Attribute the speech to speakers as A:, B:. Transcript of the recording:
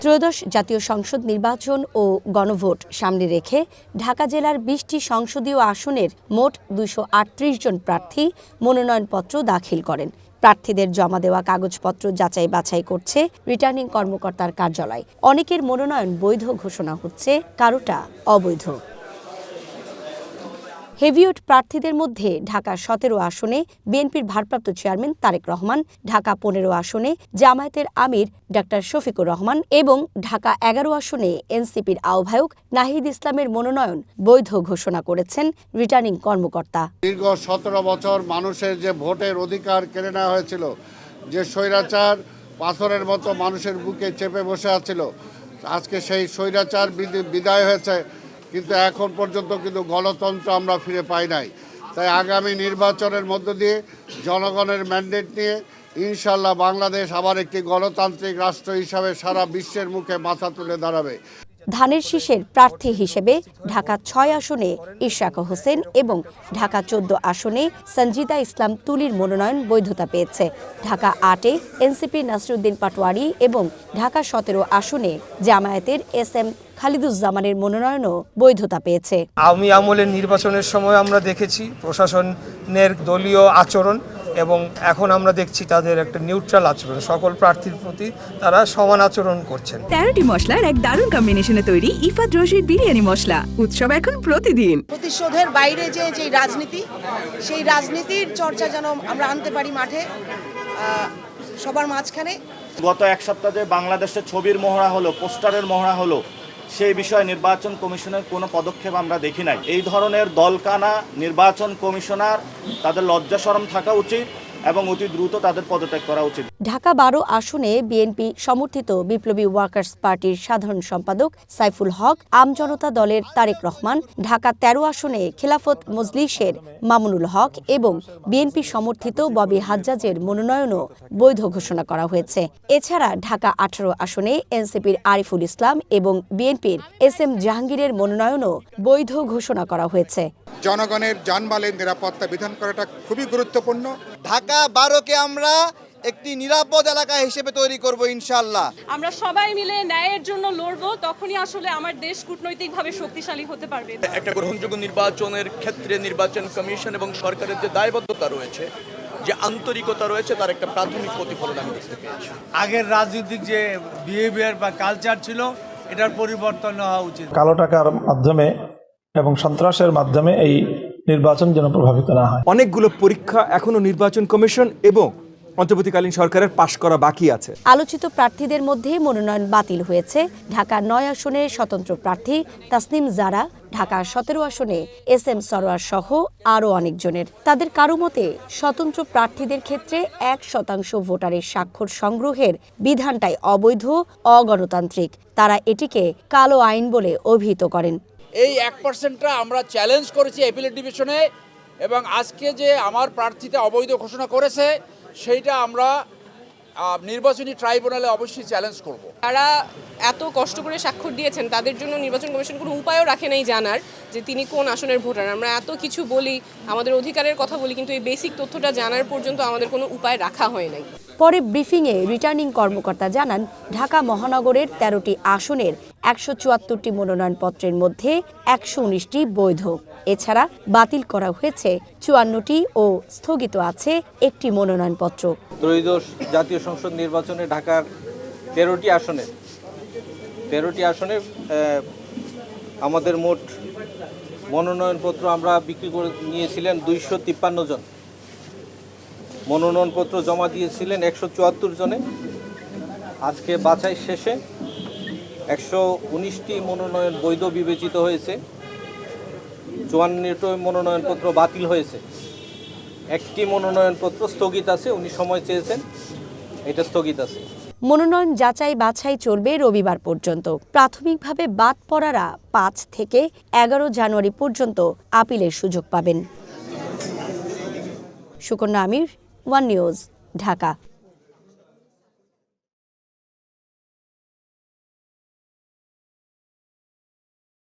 A: ত্রয়োদশ জাতীয় সংসদ নির্বাচন ও গণভোট সামনে রেখে ঢাকা জেলার বিশটি সংসদীয় আসনের মোট দুশো জন প্রার্থী মনোনয়নপত্র দাখিল করেন। প্রার্থীদের জমা দেওয়া কাগজপত্র যাচাই বাছাই করছে রিটার্নিং কর্মকর্তার কার্যালয়। অনেকের মনোনয়ন বৈধ ঘোষণা হচ্ছে, কারোটা অবৈধ। হেভিওট প্রার্থীদের মধ্যে ঢাকা সতেরো আসনে বিএনপির ভারপ্রাপ্ত চেয়ারম্যান তারেক রহমান, ঢাকা পনেরো আসনে জামায়াতের আমির ডাক্তার শফিকুর রহমান এবং ঢাকা এগারো আসনে এনসিপির আহ্বায়ক নাহিদ ইসলামের মনোনয়ন বৈধ ঘোষণা করেছেন রিটার্নিং কর্মকর্তা।
B: দীর্ঘ সতেরো বছর মানুষের যে ভোটের অধিকার কেড়ে নেওয়া হয়েছিল, যে স্বৈরাচার পাথরের মতো মানুষের বুকে চেপে বসে আছিল, আজকে সেই স্বৈরাচার বিদায় হয়েছে। কিন্তু এখন পর্যন্ত কিন্তু গণতন্ত্র আমরা ফিরে পাই নাই। তাই আগামী নির্বাচনের মধ্য দিয়ে জনগণের ম্যান্ডেট নিয়ে ইনশাল্লাহ বাংলাদেশ আবার একটি গণতান্ত্রিক রাষ্ট্র হিসাবে সারা বিশ্বের মুখে মাথা তুলে দাঁড়াবে।
A: ধানের শীষের প্রার্থী হিসেবে ঢাকা ছয় আসনে ইশরাক হোসেন এবং ঢাকা চোদ্দ আসনে সঞ্জিদা ইসলাম তুলির মনোনয়ন বৈধতা পেয়েছে। ঢাকা আটে এনসিপি নাসরুদ্দিন পাটোয়ারি এবং ঢাকা সতেরো আসনে জামায়াতের এস এম খালিদুজ্জামানের মনোনয়নও বৈধতা পেয়েছে।
C: আওয়ামী আমলের নির্বাচনের সময় আমরা দেখেছি প্রশাসনের দলীয় আচরণ এবং এখন আমরা দেখছি তাদের একটা নিউট্রাল আচরণ। সকল প্রার্থীর প্রতি তারা সমান আচরণ করছেন।
D: তেরোটি মশলার এক দারুণ কম্বিনেশনে তৈরি ইফাত রশিদ বিরিয়ানি মশলা। উৎসব এখন প্রতিদিন।
E: প্রতিশোধের বাইরে যে যে রাজনীতি সেই রাজনীতির চর্চা যেন আমরা আনতে পারি মাঠে সবার মাঝখানে।
F: গত এক সপ্তাহে বাংলাদেশের ছবির মহড়া হলো পোস্টারের মহড়া হলো সেই বিষয়ে নির্বাচন কমিশনের কোনো পদক্ষেপ আমরা দেখি নাই। এই ধরনের দলকানা নির্বাচন কমিশনার, তাদের লজ্জা শরম থাকা উচিত। এবং অতি দ্রুত তাদের পদত্যাগ করা উচিত।
A: ঢাকা বারো আসনে বিএনপি সমর্থিত বিপ্লবী ওয়ার্কার্স পার্টির সাধারণ সম্পাদক সাইফুল হক আমজনতা দলের তারেক রহমান ঢাকা তেরো আসনে খেলাফত মজলিসের মামুনুল হক এবং বিএনপি সমর্থিত ববি হাজ্জাজের মনোনয়নও বৈধ ঘোষণা করা হয়েছে। এছাড়া ঢাকা আঠারো আসনে এনসিপির আরিফুল ইসলাম এবং বিএনপির এস এম জাহাঙ্গীরের মনোনয়নও বৈধ ঘোষণা করা হয়েছে।
G: জনগণের জানমালের নিরাপত্তা বিধান করাটা খুবই গুরুত্বপূর্ণ।
H: ঢাকা বারোকে আমরা একটি নিরাপদ এলাকা হিসেবে তৈরি করব ইনশাল্লাহ
I: আমরা সবাই মিলে ন্যায়ের জন্য লড়বো তখনই আসলে আমার দেশ কূটনৈতিকভাবে শক্তিশালী হতে পারবে।
J: একটা গ্রহণযোগ্য নির্বাচনের ক্ষেত্রে নির্বাচন কমিশন এবং সরকারের যে দায়বদ্ধতা রয়েছে যে আন্তরিকতা রয়েছে তার একটা প্রাথমিক প্রতিফলন আমি দেখতে পেয়েছি।
C: আগের রাজনৈতিক যে বিহেভিয়ার বা কালচার ছিল এটার পরিবর্তন হওয়া উচিত।
K: কালো টাকার মাধ্যমে এবং সন্ত্রাসের মাধ্যমে এই নির্বাচন যেন প্রভাবিত না হয়।
H: অনেকগুলো পরীক্ষা এখনও নির্বাচন কমিশন এবং অন্তর্বর্তীকালীন সরকারের পাশ করা বাকি আছে।
A: আলোচিত প্রার্থীদের মধ্যে মনোনয়ন বাতিল হয়েছে। ঢাকা নয় আসনে স্বতন্ত্র প্রার্থী তাসনিম জারা ঢাকা সতেরো আসনে এস এম সরোয়ার সহ আরও অনেকজনের। তাদের কারও মতে স্বতন্ত্র প্রার্থীদের ক্ষেত্রে এক শতাংশ ভোটারের স্বাক্ষর সংগ্রহের বিধানটাই অবৈধ অগণতান্ত্রিক। তারা এটিকে কালো আইন বলে অভিহিত করেন।
J: এই এক পার্সেন্টটা আমরা চ্যালেঞ্জ করেছি এপিলেট ডিভিশনে এবং আজকে যে আমার প্রার্থীতে অবৈধ ঘোষণা করেছে সেইটা আমরা নির্বাচনী ট্রাইব্যুনালে অবশ্যই চ্যালেঞ্জ করব।
I: তারা এত কষ্ট করে স্বাক্ষর দিয়েছেন তাদের জন্য নির্বাচন কমিশন কোনো উপায়ও রাখে নাই জানার যে তিনি কোন আসনের ভোটার। আমরা এত কিছু বলি আমাদের অধিকারের কথা বলি কিন্তু এই বেসিক তথ্যটা জানার পর্যন্ত আমাদের কোনো উপায় রাখা হয় নাই।
A: পরে ব্রিফিংয়ে রিটার্নিং কর্মকর্তা জানান ঢাকা মহানগরের তেরোটি আসনের একশো চুয়াত্তরটি মনোনয়নপত্রের মধ্যে একশো উনিশটি বৈধ। এছাড়া বাতিল করা হয়েছে চুয়ান্নটি ও স্থগিত আছে একটি মনোনয়নপত্র।
C: ত্রয়োদশ জাতীয় সংসদ নির্বাচনে ঢাকার তেরোটি আসনে তেরোটি আসনে আমাদের মোট মনোনয়নপত্র আমরা বিক্রি করে নিয়েছিলেন দুইশো তিপ্পান্ন জন। মনোনয়নপত্র জমা দিয়েছিলেন একশো চুয়াত্তর জনে। আজকে বাছাই শেষে একশো উনিশটি মনোনয়ন বৈধ বিবেচিত হয়েছে, চুয়ান্নটি মনোনয়নপত্র বাতিল হয়েছে। একটি মনোনয়নপত্র স্থগিত আছে, উনি সময় চেয়েছেন, এটা স্থগিত আছে।
A: মনোনয়ন যাচাই বাছাই চলবে রবিবার পর্যন্ত। প্রাথমিকভাবে বাদ পড়ারা পাঁচ থেকে এগারো জানুয়ারি পর্যন্ত আপিলের সুযোগ পাবেন। Sukanya Amir, one news, Dhaka.